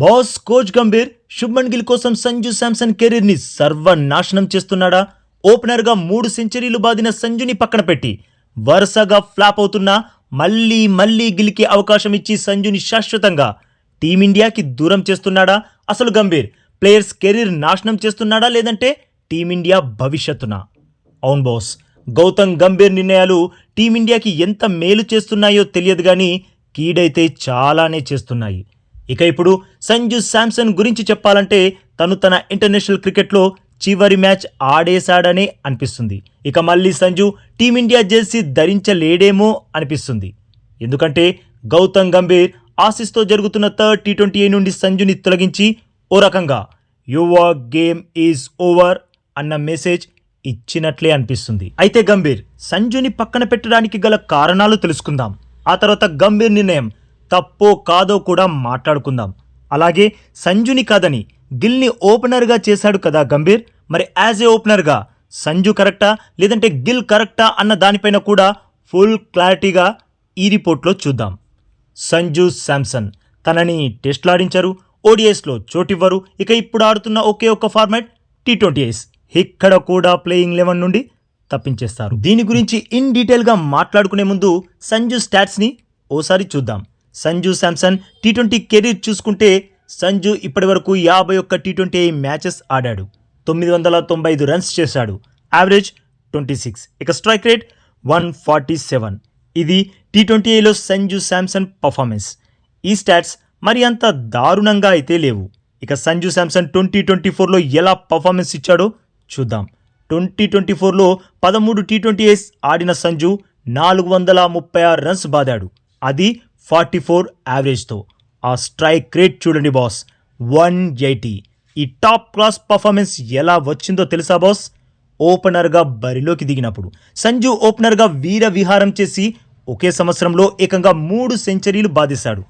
Boss coach Gambhir Shubman Gill కోసం సంజు శాంసన్ కెరీర్ని సర్వనాశనం చేస్తున్నాడా? ఓపెనర్గా మూడు సెంచరీలు బాదిన సంజుని పక్కన పెట్టి వరుసగా ఫ్లాప్ అవుతున్నా మళ్ళీ మళ్ళీ గిల్కి అవకాశం ఇచ్చి సంజుని శాశ్వతంగా టీమిండియాకి దూరం చేస్తున్నాడా? అసలు గంభీర్ ప్లేయర్స్ కెరీర్ నాశనం చేస్తున్నాడా లేదంటే టీమిండియా భవిష్యత్తునా? అవును బాస్ గౌతమ్ గంభీర్ నిర్ణయాలు టీమిండియాకి ఎంత మేలు చేస్తున్నాయో తెలియదు కానీ కీడైతే చాలానే చేస్తున్నాయి. ఇక ఇప్పుడు సంజు శాంసన్ గురించి చెప్పాలంటే తను తన ఇంటర్నేషనల్ క్రికెట్లో చివరి మ్యాచ్ ఆడేశాడనే అనిపిస్తుంది. ఇక మళ్ళీ సంజు టీమిండియా జెర్సీ ధరించలేడేమో అనిపిస్తుంది. ఎందుకంటే గౌతమ్ గంభీర్ ఆసిస్తో జరుగుతున్న థర్డ్ టీ ట్వంటీ నుండి సంజుని తొలగించి ఓ రకంగా యువర్ గేమ్ ఈజ్ ఓవర్ అన్న మెసేజ్ ఇచ్చినట్లే అనిపిస్తుంది. అయితే గంభీర్ సంజుని పక్కన పెట్టడానికి గల కారణాలు తెలుసుకుందాం. ఆ తర్వాత గంభీర్ నిర్ణయం. తప్పో కాదో కూడా మాట్లాడుకుందాం. అలాగే సంజుని కాదని గిల్ని ఓపెనర్గా చేశాడు కదా గంభీర్. మరి యాజ్ ఏ ఓపెనర్గా? సంజు కరెక్టా? లేదంటే గిల్ కరెక్టా అన్న దానిపైన కూడా ఫుల్ క్లారిటీగా ఈ రిపోర్ట్లో చూద్దాం. సంజు శాంసన్ తనని టెస్ట్లాడించారు. ఓడిఎస్లో చోటివ్వరు. ఇక ఇప్పుడు ఆడుతున్న ఒకే ఒక్క ఫార్మాట్ టీ ట్వంటీ ఐస్. ఇక్కడ కూడా ప్లేయింగ్ లెవెన్ నుండి తప్పించేస్తారు. దీని గురించి ఇన్ డీటెయిల్గా మాట్లాడుకునే ముందు సంజు స్టాట్స్ని ఓసారి చూద్దాం. Sanju Samson T twenty career చూసుకుంటే సంజు ఇప్పటివరకు యాభై ఒక్క టీ ట్వంటీ మ్యాచెస్ ఆడాడు. తొమ్మిది వందల తొంభై ఐదు రన్స్ చేశాడు. Average twenty six. ఇక strike rate one forty seven. ఇది టీ ట్వంటీ ఏలో సంజు శాంసన్ పర్ఫార్మెన్స్. ఈ స్టాట్స్ మరి అంత దారుణంగా అయితే లేవు. ఇక సంజు శాంసన్ ట్వంటీ ట్వంటీ ఫోర్లో ఎలా పర్ఫార్మెన్స్ ఇచ్చాడో చూద్దాం. ట్వంటీ ట్వంటీ ఫోర్లో పదమూడు టీ ట్వంటీ ఏస్ ఆడిన సంజు నాలుగు వందల ముప్పై ఆరు రన్స్ బాదాడు. అది ఫార్టీ ఫోర్ యావరేజ్తో. ఆ స్ట్రైక్ రేట్ చూడండి బాస్. One eighty. ఈ టాప్ క్లాస్ పర్ఫార్మెన్స్ ఎలా వచ్చిందో తెలుసా బాస్? ఓపెనర్గా బరిలోకి దిగినప్పుడు. సంజు ఓపెనర్గా వీర విహారం చేసి ఒకే సంవత్సరంలో ఏకంగా మూడు సెంచరీలు బాధిస్తాడు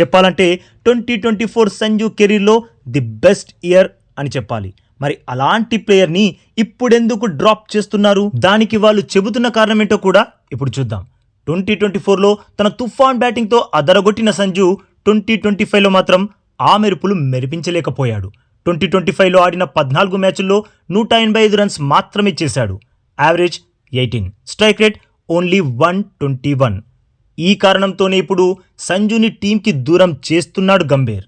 చెప్పాలంటే ట్వంటీ ట్వంటీ ఫోర్ సంజు కెరీర్లో ది బెస్ట్ ఇయర్ అని చెప్పాలి. మరి అలాంటి ప్లేయర్ని ఇప్పుడెందుకు డ్రాప్ చేస్తున్నారు? దానికి వాళ్ళు చెబుతున్న కారణం ఏంటో కూడా ఇప్పుడు చూద్దాం. ట్వంటీ ట్వంటీ ఫోర్లో తన తుఫాన్ బ్యాటింగ్తో అదరగొట్టిన సంజు ట్వంటీ ట్వంటీ ఫైవ్లో మాత్రం ఆ మెరుపులు మెరిపించలేకపోయాడు. ట్వంటీ ట్వంటీ ఫైవ్లో ఆడిన పద్నాలుగు మ్యాచ్ల్లో నూట ఎనభై ఐదు రన్స్ మాత్రమే చేశాడు. Average eighteen. Strike rate only one twenty one. ఈ కారణంతోనే ఇప్పుడు సంజుని టీంకి దూరం చేస్తున్నాడు గంభీర్.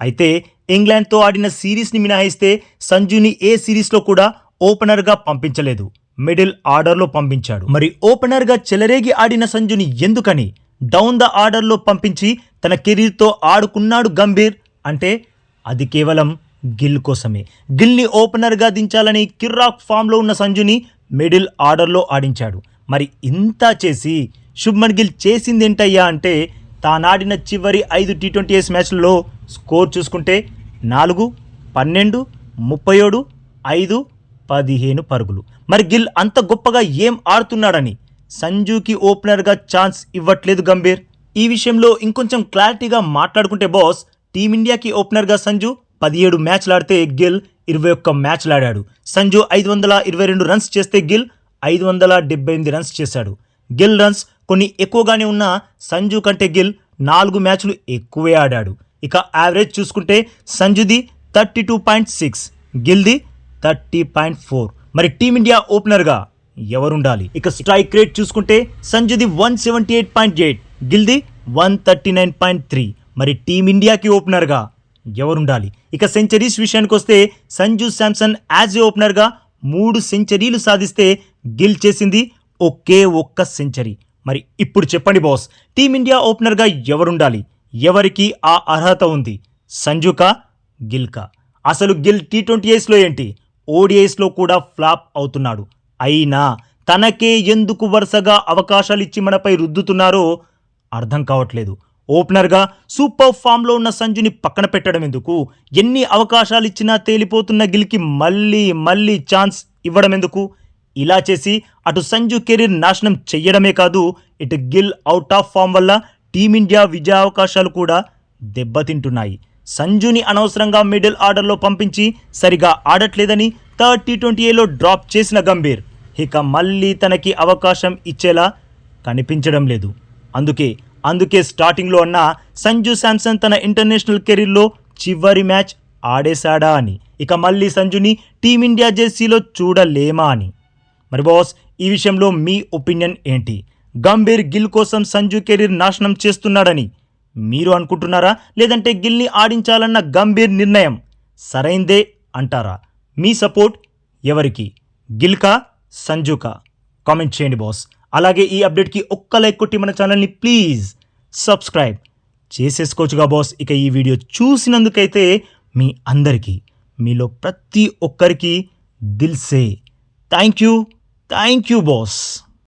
అయితే ఇంగ్లాండ్తో ఆడిన సిరీస్ని మినహాయిస్తే సంజుని ఏ సిరీస్లో కూడా ఓపెనర్గా పంపించలేదు. మిడిల్ ఆర్డర్లో పంపించాడు. మరి ఓపెనర్గా చెలరేగి ఆడిన సంజుని ఎందుకని డౌన్ ద ఆర్డర్లో పంపించి తన కెరీర్తో ఆడుకున్నాడు గంభీర్? అంటే అది కేవలం గిల్ కోసమే. గిల్ని ఓపెనర్గా దించాలని కిర్రాక్ ఫామ్లో ఉన్న సంజుని మిడిల్ ఆర్డర్లో ఆడించాడు. మరి ఇంత చేసి శుభ్మన్ గిల్ చేసిందేంటయ్యా అంటే తానాడిన చివరి ఐదు టీ ట్వంటీ ఎస్ మ్యాచ్లలో స్కోర్ చూసుకుంటే నాలుగు పన్నెండు ముప్పై ఏడు ఐదు పదిహేను పరుగులు. మరి గిల్ అంత గొప్పగా ఏం ఆడుతున్నాడని? సంజుకి ఓపెనర్గా ఛాన్స్ ఇవ్వట్లేదు గంభీర్. ఈ విషయంలో ఇంకొంచెం క్లారిటీగా మాట్లాడుకుంటే బాస్ టీమిండియాకి ఓపెనర్గా సంజు పదిహేడు మ్యాచ్లు ఆడితే గిల్ ఇరవై ఒక్క మ్యాచ్లు ఆడాడు సంజు ఐదు వందల ఇరవై రెండు రన్స్ చేస్తే గిల్ ఐదు వందల డెబ్బై ఎనిమిది రన్స్ చేశాడు. గిల్ రన్స్ కొన్ని ఎక్కువగానే ఉన్న సంజు కంటే గిల్ నాలుగు మ్యాచ్లు ఎక్కువే ఆడాడు. ఇక యావరేజ్ చూసుకుంటే సంజుది థర్టీ టూ పాయింట్ సిక్స్ గిల్ది థర్టీ పాయింట్ ఫోర్. మరి టీమిండియా ఓపెనర్గా ఎవరుండాలి? ఇక స్ట్రైక్ రేట్ చూసుకుంటే సంజుది one seventy eight point eight గిల్ది one thirty nine point three. మరి టీమిండియాకి ఓపెనర్గా ఎవరుండాలి? ఇక సెంచరీస్ విషయానికి వస్తే సంజు శాంసన్ యాజ్ ఏ ఓపెనర్గా మూడు సెంచరీలు సాధిస్తే గిల్ చేసింది ఒకే ఒక్క సెంచరీ. మరి ఇప్పుడు చెప్పండి బాస్ టీమిండియా ఓపెనర్గా ఎవరుండాలి? ఎవరికి ఆ అర్హత ఉంది? సంజుకా గిల్కా? అసలు గిల్ టీ ట్వంటీ ఏస్లో ఏంటి? ఓడిఐస్లో కూడా ఫ్లాప్ అవుతున్నాడు. అయినా తనకే ఎందుకు వరుసగా అవకాశాలు ఇచ్చి మనపై రుద్దుతున్నారో అర్థం కావట్లేదు. ఓపెనర్గా సూపర్ ఫామ్లో ఉన్న సంజుని పక్కన పెట్టడం ఎందుకు? ఎన్ని అవకాశాలు ఇచ్చినా తేలిపోతున్న గిల్కి మళ్ళీ మళ్ళీ ఛాన్స్ ఇవ్వడం ఎందుకు? ఇలా చేసి అటు సంజు కెరీర్ నాశనం చెయ్యడమే కాదు ఇటు గిల్ అవుట్ ఆఫ్ ఫామ్ వల్ల టీమిండియా విజయావకాశాలు కూడా దెబ్బతింటున్నాయి. సంజుని అనవసరంగా మిడిల్ ఆర్డర్లో పంపించి సరిగా ఆడట్లేదని థర్డ్ టీ ట్వంటీ ఏలో డ్రాప్ చేసిన గంభీర్. ఇక మళ్ళీ తనకి అవకాశం ఇచ్చేలా కనిపించడం లేదు. అందుకే అందుకే స్టార్టింగ్లో అన్న సంజు శాంసన్ తన ఇంటర్నేషనల్ కెరీర్లో చివరి మ్యాచ్ ఆడేశాడా అని. ఇక మళ్ళీ సంజుని టీమిండియా జెర్సీలో చూడలేమా అని. మరి బాస్ ఈ విషయంలో మీ ఒపీనియన్ ఏంటి? గంభీర్ గిల్ కోసం సంజు కెరీర్ నాశనం చేస్తున్నాడని మీరు అనుకుంటున్నారా? లేదంటే గిల్ని ఆడించాలన్న గంభీర్ నిర్ణయం సరైందే అంటారా? మీ సపోర్ట్ ఎవరికి? గిల్కా? సంజుకా? కామెంట్ చేయండి బాస్. అలాగే ఈ అప్డేట్కి ఒక్క లైక్ కొట్టి మన ఛానల్ని ప్లీజ్ సబ్స్క్రైబ్ చేసేసుకోవచ్చుగా బాస్. ఇక ఈ వీడియో చూసినందుకైతే మీ అందరికీ మీలో ప్రతి ఒక్కరికి దిల్సే thank you. Thank you boss.